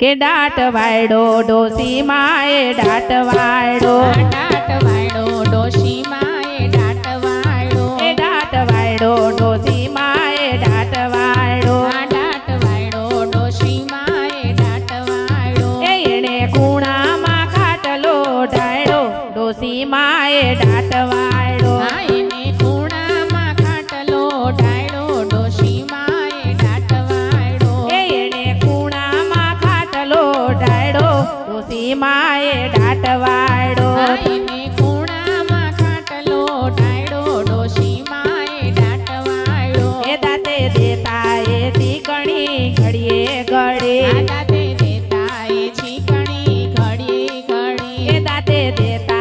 કે દાટ વાયડો ડોસી માએ દાટ વાયડો એ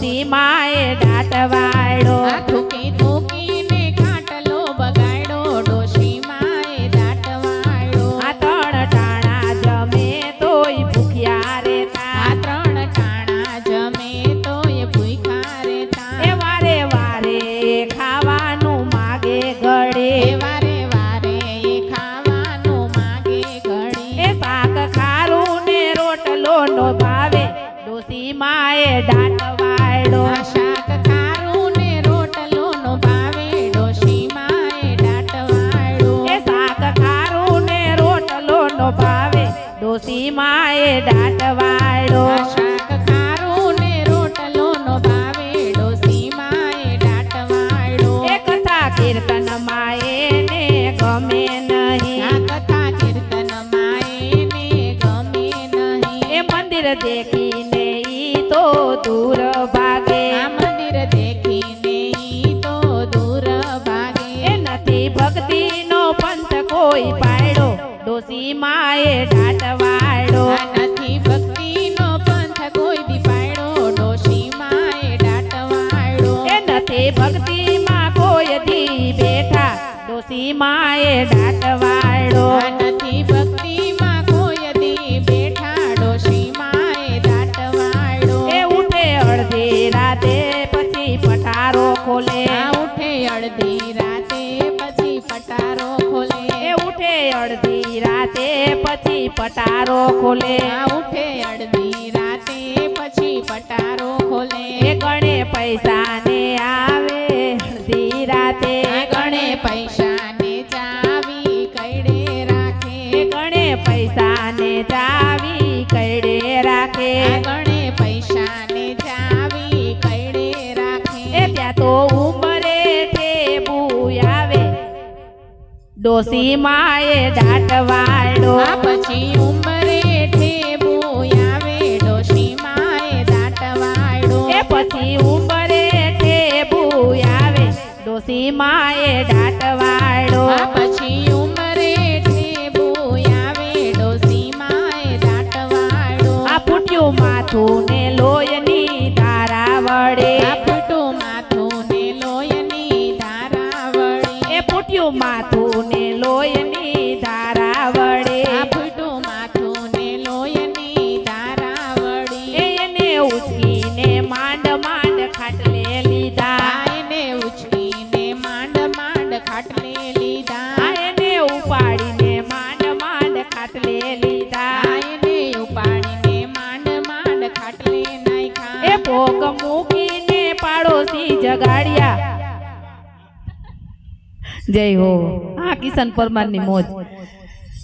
ડોસી માએ દાંત મંદિર દેખીને ઈ તો દૂર ભાગે. મંદિર દેખીને ઈ તો દૂર ભાગે. એ નથી ભક્તિનો પંથ કોઈ પાડો ડોસી માએ દાંત વાળો નથી ભક્તિનો પંથ કોઈ દી પાડો ડોસી માએ દાટ વાળો એ નથી ભક્તિમાં કોઈ દી બેઠા. ડોસી માએ દાંત વાળો ખોલે? ઉઠે અડધી રાતે પછી પટારો ખોલે. ઉઠે અડધી રાતે પછી પટારો ખોલે. ઉઠે અડધી રાતે પછી પટારો ખોલે. ગણે પૈસા ને આવે અડધી રાતે. ગણે ગણે પૈસાને ચાવી કઈડે રાખે. ગણે પૈસા ને ચાવી ડોસી માએ દાટ વાળો પછી ઉંમરે ઠેબો આવે ડોસી માએ દાટ વાળો એ પછી ઉંમરે ઠેબો આવે ડોસી માએ ડાટ વાળો પછી ઉંમરે ઠેબો આવે ડોસી માએ દાટ વાળો આ ફૂટ્યું માથું ને લોયની તારા વડે. માંડ માંડ ખાટલે લીધા. એને ઉછળીને માંડ માંડ ખાટલે લીધા. એને ઉપાડીને માંડ માંડ ખાટલે લીધા. એને ઉપાડીને માંડ માંડ ખાટલે નાખ્યા. એ ભોગ મૂકીને પાડોશી જગાડ્યા. જય હો. આ કિશન પરમારની મોજ.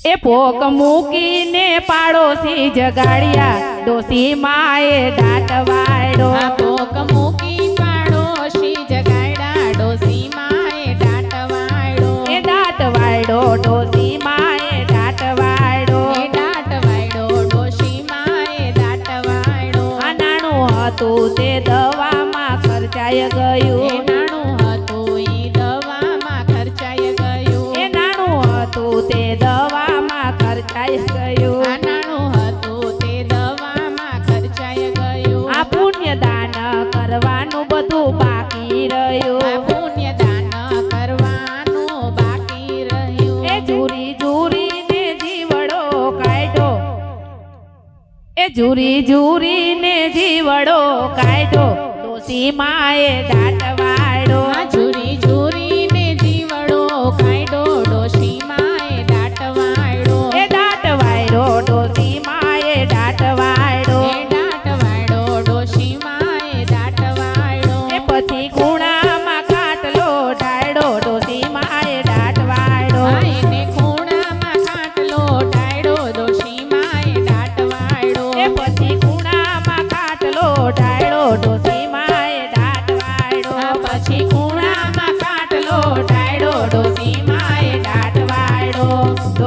એ ભોગ મૂકીને પાડોશી જગાડ્યા. ડોસી માએ ડાટવાડો ભોક મૂકી પાડોશી જગાડ્યા ડોસી માએ ડાટવાડો એ દાંત વાળો ડોસી માએ ડાટવાડો દાટ વાળો માએ ડાટવાડો આ નાનું હતું તે દવામાં ખર્ચાય ગયું. નાણું હતું એ દવામાં ખર્ચાય ગયું. એ નાણું હતું તે દવામાં ખર્ચાય ગયું એ ઝૂરી ઝૂરીને જીવડો કાઢો ડોસી માએ દાટ વાળો આ ઝૂરી જીવડો કાયડો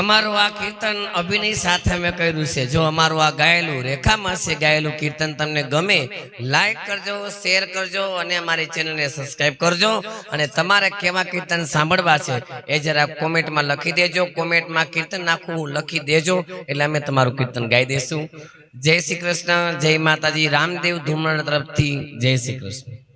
અમારું આ કીર્તન અભિનય સાથે મેં કર્યું છે. જો અમારું આ ગાયેલું, રેખામાં છે ગાયેલું કીર્તન તમને ગમે લાઈક કરજો શેર કરજો અને અમારી ચેનલને સબસ્ક્રાઇબ કરજો. અને તમારે કેવા કીર્તન સાંભળવા છે એ જરા કોમેન્ટમાં લખી દેજો. કોમેન્ટમાં કીર્તન નાખવું લખી દેજો. એટલે અમે તમારું કીર્તન ગાઈ દઈશું જય શ્રી કૃષ્ણ. જય માતાજી. રામદેવ ધૂમણ તરફથી જય શ્રી કૃષ્ણ.